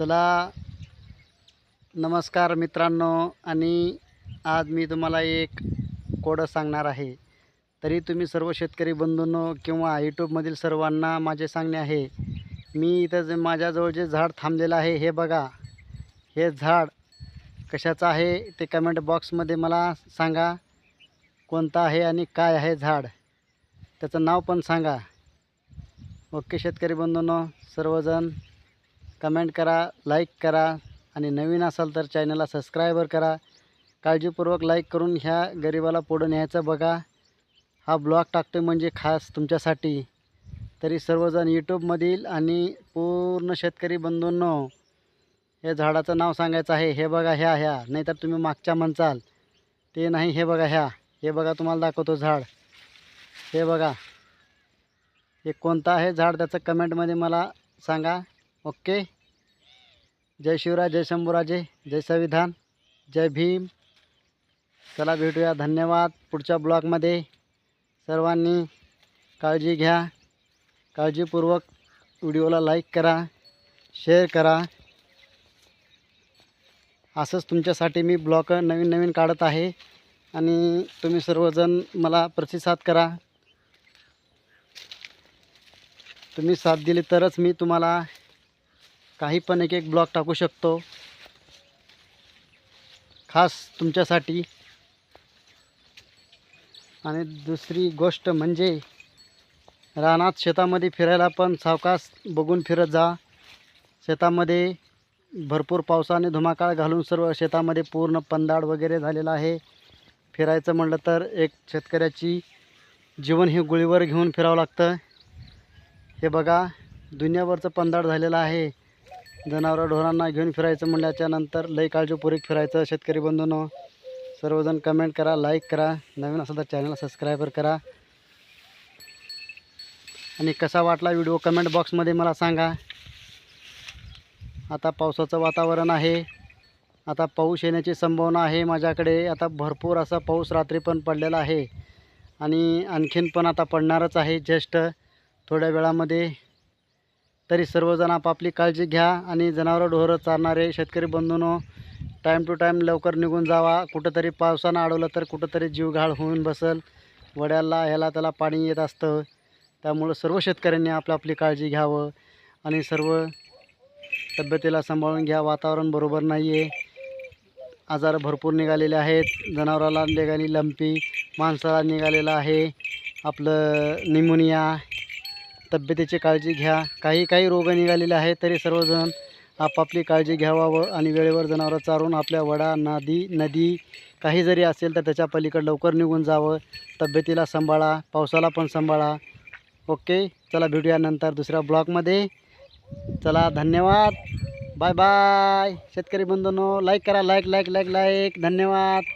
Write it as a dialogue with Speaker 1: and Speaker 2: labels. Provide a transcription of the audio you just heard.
Speaker 1: चला नमस्कार मित्रांनो आणि आज मी तुम्हाला एक कोडं सांगणार आहे. तरी तुम्ही सर्व शेतकरी बंधूंनो किंवा यूट्यूबमधील सर्वांना माझे सांगणे आहे मी इथं जे माझ्याजवळ जे झाड थांबलेलं आहे हे बघा. हे झाड कशाचं आहे ते कमेंट बॉक्समध्ये मला सांगा कोणतं आहे आणि काय आहे झाड. त्याचं नाव पण सांगा. ओके शेतकरी बंधूंनो सर्वजण. कमेंट करा लाईक करा आणि नवीन असाल तर चॅनलला सबस्क्रायबर करा. काळजीपूर्वक लाईक करून ह्या गरिबाला पुढं न्यायचं बघा. हा ब्लॉग टाकतो म्हणजे खास तुमच्यासाठी. तरी सर्वजण यूट्यूबमधील आणि पूर्ण शेतकरी बंधूंनो या झाडाचं नाव सांगायचं आहे हे बघा ह्या ह्या. नाहीतर तुम्ही मागच्या म्हणचाल. ते नाही हे बघा ह्या. हे बघा तुम्हाला दाखवतो झाड. हे बघा. हे कोणतं आहे झाड? त्याचं कमेंटमध्ये मला सांगा. ओके। जय शिवराय जय शंभूराजे जय संविधान जय भीम। चला भेटूया धन्यवाद पुढच्या ब्लॉगमध्ये. सर्वांनी काळजी घ्या काळजीपूर्वक व्हिडिओला लाईक करा शेअर करा. असंच तुमच्यासाठी मी ब्लॉग नवीन नवीन काढत आहे आणि तुम्ही सर्वजण मला प्रतिसाद करा. तुम्ही साथ दिली तरच मी तुम्हाला काही पण एक एक ब्लॉक टाकू शकतो. खास तुमच्यासाठी. आणि दुसरी गोष्ट म्हणजे रानात शेतामध्ये फिरायला पण सावकाश बघून फिरत जा. शेतामध्ये भरपूर पावसाने धुमाकाळ घालून सर्व शेतामध्ये पूर्ण पंदाड वगैरे झालेला आहे. फिरायचं म्हणलं तर एक शेतकऱ्याची जीवन हे गुळीवर घेऊन फिरावं लागतं. हे बघा दुनियावरचं पंदाड झालेलं आहे. जनावरं ढोरांना घेऊन फिरायचं म्हणल्याच्या नंतर लई काळजीपूर्वक फिरायचं. शेतकरी बंधूंनो सर्वजण कमेंट करा लाईक करा. नवीन असेल तर चॅनल सबस्क्रायबर करा. आणि कसा वाटला व्हिडिओ कमेंट बॉक्समध्ये मला सांगा. आता पावसाचं वातावरण आहे. आता पाऊस येण्याची संभावना आहे माझ्याकडे. आता भरपूर असा पाऊस रात्री पण पडलेला आहे. आणि आणखीन पण आता पडणारच आहे जस्ट थोड्या वेळामध्ये. तरी सर्वजण आपापली काळजी घ्या आणि जनावरं ढोरं चारणारे शेतकरी बंधूंनो टाईम टू टाईम लवकर निघून जावा. कुठंतरी पावसानं अडवलं तर कुठंतरी जीवघाळ होऊन बसल. वड्याला ह्याला त्याला पाणी येत असतं. त्यामुळं सर्व शेतकऱ्यांनी आपलं आपली काळजी घ्यावं आणि सर्व तब्येतीला सांभाळून घ्या. वातावरण बरोबर नाही आहे आजार भरपूर निघालेले आहेत. जनावराला निघाली लंपी माणसाला निघालेला आहे आपलं निमोनिया तब्येतीची काळजी घ्या. काही काही रोग निघालेले आहेत तरी सर्वजण आपापली काळजी घ्यावा व आणि वेळेवर जनावरं चारून आपल्या वडा नदी नदी काही जरी असेल तर त्याच्या पलीकडे लवकर निघून जावं. तब्येतीला सांभाळा पावसाला पण सांभाळा. ओके? चला भेटूया नंतर दुसऱ्या ब्लॉगमध्ये. चला धन्यवाद. Bye bye. शेतकरी बंधूंनो लाईक करा लाईक लाईक लाईक लाईक धन्यवाद.